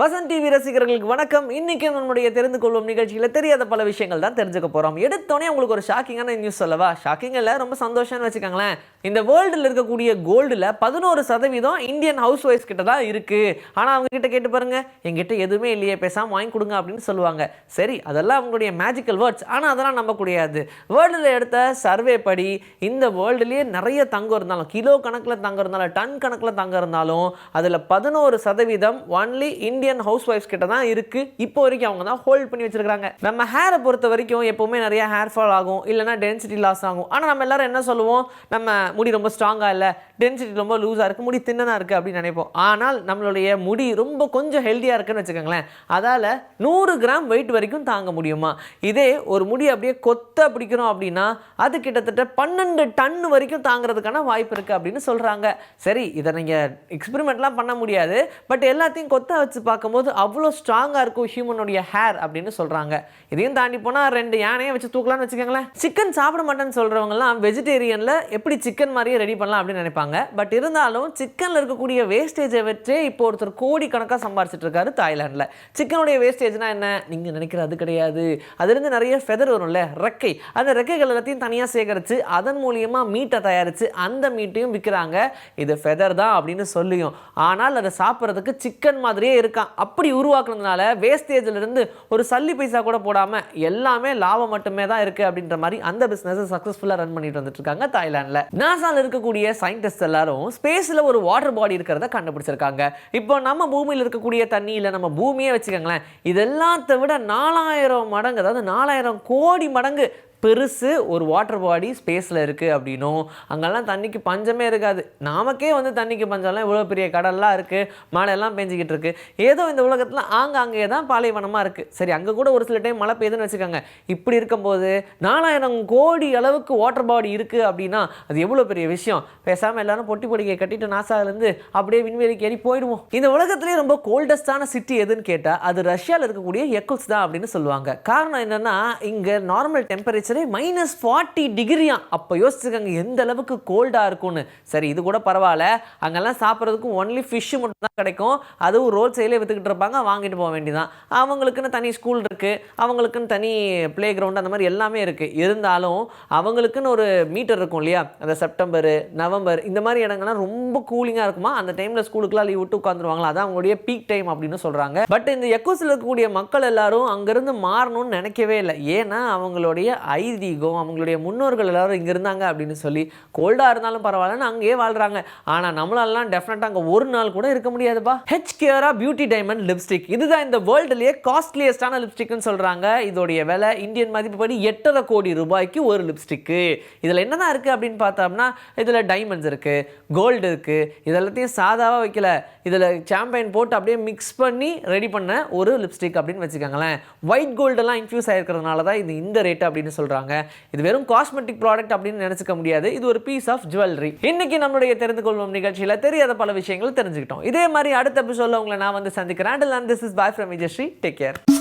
Vasanth TV ரசிகர்களுக்கு வணக்கம். இன்றைக்கி நம்மளுடைய தெரிந்து கொள்வோம் நிகழ்ச்சியில் தெரியாத பல விஷயங்கள் தான் தெரிஞ்சுக்க போறோம். எடுத்தோடனே உங்களுக்கு ஒரு ஷாக்கிங்கான நியூஸ் சொல்லவா? ஷாக்கிங் இல்லை ரொம்ப சந்தோஷம்னு வச்சுக்கோங்களேன். இந்த வேர்ல்டில் இருக்கக்கூடிய கோல்டில் பதினோரு சதவீதம் இந்தியன் ஹவுஸ் ஒய்ஃப் கிட்ட தான் இருக்கு. ஆனால் அவங்கக்கிட்ட கேட்டு பாருங்க. எங்கிட்ட எதுவுமே இல்லையே பேசாமல் வாங்கி கொடுங்க அப்படின்னு சொல்லுவாங்க. சரி அதெல்லாம் அவங்களுடைய மேஜிக்கல் வேர்ட்ஸ் ஆனால் அதெல்லாம் நம்ப முடியாது. வேர்ல்டில் எடுத்த சர்வே படி இந்த வேர்ல்டுலேயே நிறைய தங்கம் இருந்தாலும் கிலோ கணக்கில் தங்கம் இருந்தாலும் டன் கணக்கில் தங்கம் இருந்தாலும் அதில் பதினோரு சதவீதம் ஒன்லி இந்தியன் ஹவுஸ் ஒய்ஃப்ஸ் கிட்ட தான் இருக்கு. இப்போ வரைக்கும் அவங்க தான் ஹோல்ட் பண்ணி வச்சிருக்காங்க நம்ம ஹேரை பொறுத்த வரைக்கும் எப்பவுமே நிறைய ஹேர் ஃபால் ஆகும். இல்லைனா டென்சிட்டி லாஸ் ஆகும். ஆனால் நம்ம எல்லாரும் என்ன சொல்லுவோம்? நம்ம முடி ரொம்ப ஸ்ட்ராங்காக இல்லை. டென்சிட்டி ரொம்ப லூஸாக இருக்குது முடி தின்னனா இருக்குது அப்படின்னு நினைப்போம். ஆனால் நம்மளுடைய முடி ரொம்ப கொஞ்சம் ஹெல்த்தியாக இருக்குன்னு வச்சுக்கோங்களேன். அதால் நூறு கிராம் வெயிட் வரைக்கும் தாங்க முடியுமா? இதே ஒரு முடி அப்படியே கொத்த பிடிக்கிறோம் அப்படின்னா அது கிட்டத்தட்ட பன்னெண்டு டன் வரைக்கும் தாங்கிறதுக்கான வாய்ப்பு இருக்குது அப்படின்னு சொல்கிறாங்க சரி இதை நீங்கள் எக்ஸ்பெரிமெண்ட்லாம் பண்ண முடியாது. பட் எல்லாத்தையும் கொத்த வச்சு பார்க்கும்போது அவ்வளோ ஸ்ட்ராங்காக இருக்கும் ஹியூமனுடைய ஹேர் அப்படின்னு சொல்கிறாங்க இதையும் தாண்டி போனால் ரெண்டு யானையை வச்சு தூக்கலாம்னு வச்சுக்கோங்களேன். சிக்கன் சாப்பிட மாட்டேன்னு சொல்கிறவங்கலாம் வெஜிடேரியனில் எப்படி சிக்கன் மாதிரியே ரெடி பண்ணலாம் அப்படின்னு நினைப்பாங்க. பட் இருந்தாலும் சிக்கனில் இருக்கக்கூடிய வேஸ்டேஜை வச்சே இப்போ ஒருத்தர் கோடி கணக்காக சம்பாரிச்சிட்டு இருக்காரு தாய்லாண்டில் சிக்கனுடைய வேஸ்டேஜ்னா என்ன? நீங்கள் நினைக்கிற அது கிடையாது. அதுலேருந்து நிறைய ஃபெதர் வரும்ல ரெக்கை. அந்த ரெக்கைகள் எல்லாத்தையும் தனியாக சேகரித்து அதன் மூலியமாக மீட்டை தயாரித்து அந்த மீட்டையும் விற்கிறாங்க. இது ஃபெதர் தான் அப்படின்னு சொல்லியும். ஆனால் அதை சாப்பிட்றதுக்கு சிக்கன் மாதிரியே இருக்கான் அப்படி உருவாக்குனதுனால வேஸ்டேஜிலிருந்து ஒரு சல்லி பைசா கூட போடாமல் எல்லாமே லாபம் மட்டுமே தான் இருக்குது அப்படின்ற மாதிரி அந்த பிஸ்னஸை சக்ஸஸ்ஃபுல்லாக ரன் பண்ணிட்டு வந்துட்டு இருக்காங்க தாய்லாண்டில் நாசாவில் இருக்கக்கூடிய சயின்டிஸ்ட் எல்லாரும் ஸ்பேஸில் ஒரு வாட்டர் பாடி இருக்கிறத கண்டுபிடிச்சிருக்காங்க. இப்போ நம்ம பூமியில் இருக்கக்கூடிய தண்ணி இல்லை நம்ம பூமியே வச்சுக்கோங்களேன். இதெல்லாத்தை விட நாலாயிரம் மடங்கு அதாவது நாலாயிரம் கோடி மடங்கு பெருசு ஒரு வாட்டர் பாடி ஸ்பேஸில் இருக்குது அப்படின்னும் அங்கெல்லாம் தண்ணிக்கு பஞ்சமே இருக்காது. நாமக்கே வந்து தண்ணிக்கு பஞ்சம்லாம் இவ்வளோ பெரிய கடல்லாம் இருக்குது மழையெல்லாம் பெஞ்சிக்கிட்டு இருக்கு. ஏதோ இந்த உலகத்தில் ஆங்காங்கே தான் பாலைவனமாக இருக்குது சரி அங்கே கூட ஒரு சில டைம் மழை பெய்யுதுன்னு வச்சுக்கோங்க. இப்படி இருக்கும்போது நாலாயிரம் கோடி அளவுக்கு வாட்டர் பாடி இருக்குது அப்படின்னா அது எவ்வளோ பெரிய விஷயம்? பேசாமல் எல்லாரும் பொட்டி பொடிக்கை கட்டிட்டு நாசாவிலேருந்து அப்படியே விண்வெளிக்கு ஏறி போயிடுவோம். இந்த உலகத்துலேயே ரொம்ப கோல்டஸ்டான சிட்டி எதுன்னு கேட்டால் அது ரஷ்யாவில் இருக்கக்கூடிய எக்குல்ஸ் தான் அப்படின்னு சொல்லுவாங்க. காரணம் என்னென்னா இங்கே நார்மல் டெம்பரேச்சர் மைனஸ் ஃபார்ட்டி டிகிரியா அப்போ யோசிச்சுக்கோங்க எந்த அளவுக்கு கோல்டாக இருக்கும்னு. சரி இது கூட பரவாயில்ல. அங்கெல்லாம் சாப்பிட்றதுக்கும் ஒன்லி ஃபிஷ்ஷு மட்டும் தான் கிடைக்கும். அதுவும் ரோட் சைடில் விற்றுக்கிட்டு இருப்பாங்க வாங்கிட்டு போக வேண்டியதான் அவங்களுக்குன்னு தனி ஸ்கூல் இருக்குது அவங்களுக்குன்னு தனி ப்ளே கிரவுண்ட் அந்த மாதிரி எல்லாமே இருக்குது இருந்தாலும் அவங்களுக்குன்னு ஒரு மீட்டர் இருக்கும் இல்லையா? அந்த செப்டம்பர் நவம்பர் இந்த மாதிரி இடங்கள்லாம் ரொம்ப கூலிங்காக இருக்குமா? அந்த டைமில் ஸ்கூலுக்குலாம் லீவ் விட்டு உட்காந்துருவாங்களா அதான் அவங்களுடைய பீக் டைம் அப்படின்னு சொல்கிறாங்க பட் இந்த எக்கோஸில் இருக்கக்கூடிய மக்கள் எல்லாரும் அங்கேருந்து மாறணும்னு நினைக்கவே இல்லை. ஏன்னா அவங்களுடைய ஐதீகம் அவங்களுடைய முன்னோர்கள் எல்லாரும் இங்கே இருந்தாங்க அப்படின்னு சொல்லி கோல்டாக இருந்தாலும் பரவாயில்லன்னு அங்கேயே வாழ்கிறாங்க ஆனால் நம்மளாலாம் டெஃபினட்டாக அங்கே ஒரு நாள் கூட இருக்க முடியாதுப்பா. ஹெச் கேரா பியூட்டி டைமண்ட் லிப்ஸ்டிக் இதுதான் இந்த வேர்ல்டுலேயே காஸ்ட்லியஸ்டான லிப்ஸ்டிக்னு சொல்கிறாங்க இதோடைய விலை இந்தியன் மதிப்புப்படி எட்டரை கோடி ரூபாய்க்கு ஒரு லிப்ஸ்டிக்கு இதில் என்னதான் இருக்குது அப்படின்னு பார்த்தோம்னா இதில் டைமண்ட்ஸ் இருக்குது கோல்டு இருக்குது இதெல்லாத்தையும் சாதாவாக வைக்கல. இதில் சாம்பைன் போட்டு அப்படியே மிக்ஸ் பண்ணி ரெடி பண்ண ஒரு லிப்ஸ்டிக் அப்படின்னு வச்சுக்கோங்களேன். ஒயிட் கோல்டெல்லாம் இன்ஃபியூஸ் ஆகிருக்கிறதுனால தான் இது இந்த ரேட் அப்படின்னு சொல்கிறாங்க இது வெறும் காஸ்மெட்டிக் ப்ராடக்ட் அப்படின்னு நினச்சிக்க முடியாது. இது ஒரு பீஸ் ஆஃப் ஜுவல்லரி இன்னைக்கு நம்மளுடைய தெரிந்து கொள்வோம் நிகழ்ச்சியில் தெரியாத பல விஷயங்கள் தெரிஞ்சுக்கிட்டோம். இதே மாதிரி அடுத்த எபிசோடில் உங்களை நான் வந்து சந்திக்கிறேன். And this is bye from Vijayasri take care